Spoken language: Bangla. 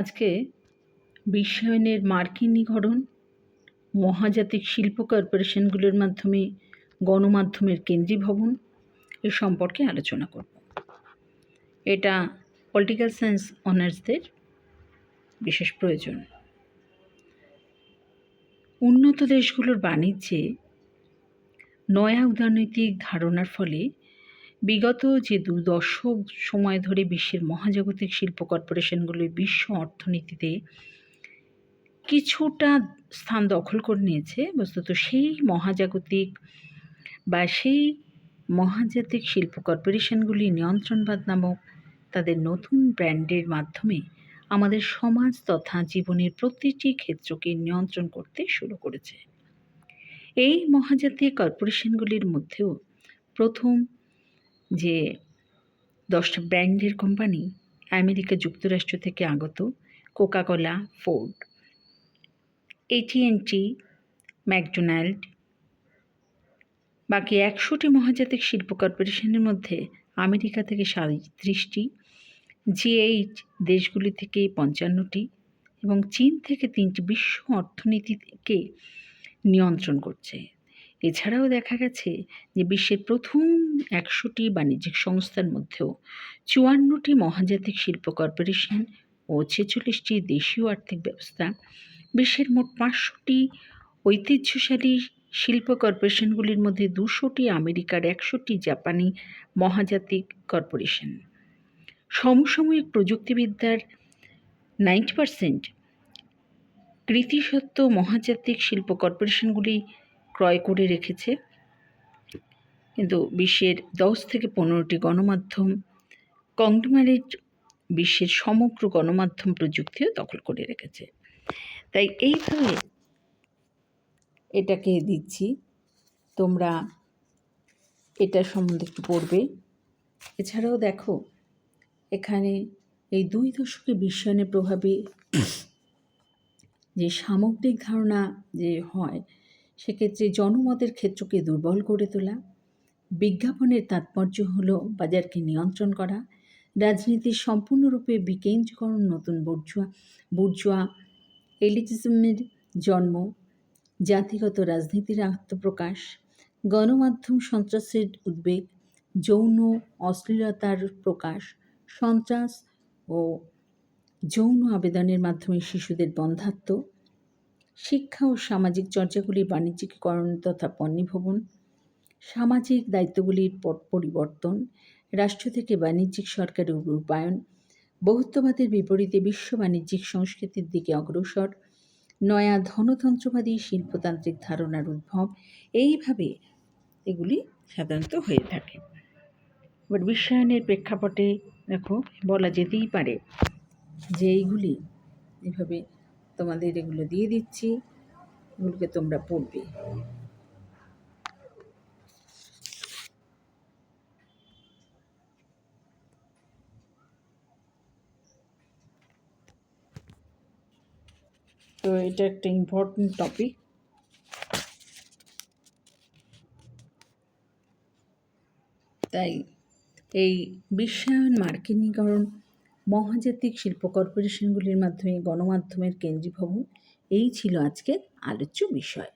আজকে বিশ্বায়নের মার্কিনীকরণ মহাজাতিক শিল্প কর্পোরেশনগুলোর মাধ্যমে গণমাধ্যমের কেন্দ্রীভবন এ সম্পর্কে আলোচনা করব। এটা পলিটিক্যাল সায়েন্স অনার্সদের বিশেষ প্রয়োজন। উন্নত দেশগুলোর বাণিজ্যে নয়া উদারনৈতিক ধারণার ফলে বিগত যে দু দশক সময় ধরে বিশ্বের মহাজাগতিক শিল্প কর্পোরেশনগুলো বিশ্ব অর্থনীতিতে কিছুটা স্থান দখল করে নিয়েছে, বস্তুত সেই মহাজাগতিক বা সেই মহাজাতিক শিল্প কর্পোরেশনগুলি নিয়ন্ত্রণবাদ নামক তাদের নতুন ব্র্যান্ডের মাধ্যমে আমাদের সমাজ তথা জীবনের প্রতিটি ক্ষেত্রকে নিয়ন্ত্রণ করতে শুরু করেছে। এই মহাজাতিক কর্পোরেশনগুলির মধ্যেও প্রথম যে দশটা ব্র্যান্ডের কোম্পানি আমেরিকা যুক্তরাষ্ট্র থেকে আগত কোকাকোলা, ফোর্ড এটিএনটি ম্যাকডোনাল্ড, বাকি একশোটি মহাজাতিক শিল্প কর্পোরেশনের মধ্যে আমেরিকা থেকে সাঁত্রিশটি, জি এইট দেশগুলি থেকে পঞ্চান্নটি এবং চীন থেকে তিনটি বিশ্ব অর্থনীতিকে নিয়ন্ত্রণ করছে। এছাড়াও দেখা গেছে যে বিশ্বের প্রথম একশোটি বাণিজ্যিক সংস্থার মধ্যেও চুয়ান্নটি মহাজাতিক শিল্প কর্পোরেশন ও ছেচল্লিশটি দেশীয় আর্থিক ব্যবস্থা বিশ্বের মোট পাঁচশোটি ঐতিহ্যশালী শিল্প কর্পোরেশনগুলির মধ্যে দুশোটি আমেরিকার, একশোটি জাপানি মহাজাতিক কর্পোরেশন। সমসাময়িক প্রযুক্তিবিদ্যার নাইনটি পারসেন্ট কৃতিসত্ত্ব মহাজাতিক শিল্প কর্পোরেশনগুলি ক্রয় করে রেখেছে। কিন্তু বিশ্বের দশ থেকে পনেরোটি গণমাধ্যম কংগ্লোমারেট বিশ্বের সমগ্র গণমাধ্যম প্রযুক্তিও দখল করে রেখেছে। তাই এইভাবে এটাকে দিচ্ছি। তোমরা এটা সম্বন্ধে একটু পড়বে। এছাড়াও দেখো, এখানে এই দুই দশকে বিশ্বায়নের প্রভাবে যে সামগ্রিক ধারণা যে হয় সেক্ষেত্রে জনমতের ক্ষেত্রকে দুর্বল করে তোলা, বিজ্ঞাপনের তাৎপর্য হল বাজারকে নিয়ন্ত্রণ করা, রাজনীতির সম্পূর্ণরূপে বিকেন্দ্রীকরণ, নতুন বুর্জুয়া বুর্জুয়া এলিটিজমের জন্ম, জাতিগত রাজনীতির আত্মপ্রকাশ, গণমাধ্যম সন্ত্রাসের উদ্বেগ, যৌন অশ্লীলতার প্রকাশ, সন্ত্রাস ও যৌন আবেদনের মাধ্যমে শিশুদের বন্ধাত্ম শিক্ষা ও সামাজিক চর্চাগুলির বাণিজ্যিকীকরণ তথা পণ্যীভবন, সামাজিক দায়িত্বগুলির পরিবর্তন, রাষ্ট্র থেকে বাণিজ্যিক সরকারের রূপায়ণ, বহুত্ববাদের বিপরীতে বিশ্ব বাণিজ্যিক সংস্কৃতির দিকে অগ্রসর, নয়া ধনতন্ত্রবাদী শিল্পতান্ত্রিক ধারণার উদ্ভব, এইভাবে এগুলি সাধারণত হয়ে থাকে। এবার বিশ্বায়নের প্রেক্ষাপটে দেখো, বলা যেতেই পারে যে এইগুলি এভাবে তোমাদের এগুলো দিয়ে দিচ্ছি। এগুলোকে তোমরা পড়বে। তো এটা একটা ইম্পর্টেন্ট টপিক তাই এই বিশ্বায়ন মার্কিনীকরণ মহাজাতিক শিল্প কর্পোরেশনগুলির মাধ্যমে গণমাধ্যমের কেন্দ্রীভবন। এই ছিল আজকের আলোচ্য বিষয়।